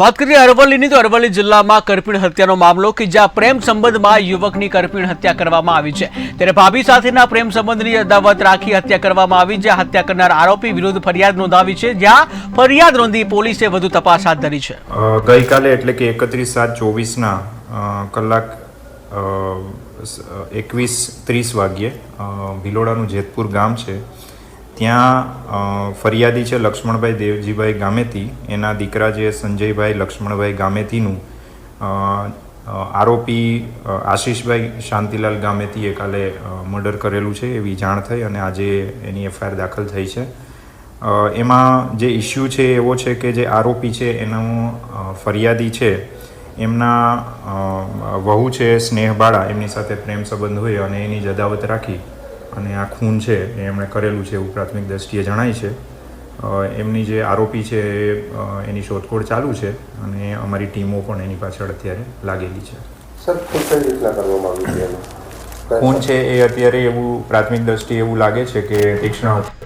વાત કરીએ અરવલ્લીની, તો અરવલ્લી જિલ્લામાં કરપીણ હત્યાનો મામલો કે જ્યાં પ્રેમ સંબંધમાં યુવકની કરપીણ હત્યા કરવામાં આવી છે. ત્યારે ભાભી સાથેના પ્રેમ સંબંધની અદાવત રાખી હત્યા કરવામાં આવી, જ્યાં હત્યા કરનાર આરોપી વિરુદ્ધ ફરિયાદ નોંધાવી છે, જ્યાં ફરિયાદ નોંધી પોલીસે વધુ તપાસ હાથ ધરી છે. ગઈકાલે એટલે કે એકત્રીસ સાત ચોવીસના કલાક એકવીસ ત્રીસ વાગ્યે ભિલોડાનું જેતપુર ગામ છે. ત્યાં ફરિયાદી છે લક્ષ્મણભાઈ દેવજીભાઈ ગામેતી એના દીકરા જે સંજયભાઈ લક્ષ્મણભાઈ ગામેતીનું આરોપી આશીષભાઈ શાંતિલાલ ગામેતીએ કાલે મર્ડર કરેલું છે એવી જાણ થઈ અને આજે એની એફઆઈઆર દાખલ થઈ છે. એમાં જે ઇસ્યુ છે એવો છે કે જે આરોપી છે એનો ફરિયાદી છે, એમના વહુ છે સ્નેહબાળા, એમની સાથે પ્રેમ સંબંધ હોય અને એની જદાવત રાખી. અને આ ખૂન છે એ એમણે કરેલું છે એવું પ્રાથમિક દ્રષ્ટિએ જણાય છે. એમની જે આરોપી છે એ, એની શોધખોળ ચાલુ છે અને અમારી ટીમો પણ એની પાછળ અત્યારે લાગેલી છે. સર કઈ રીતના કરવામાં આવ્યું છે ખૂન છે એ અત્યારે એવું પ્રાથમિક દ્રષ્ટિએ એવું લાગે છે કે તીક્ષ્ણ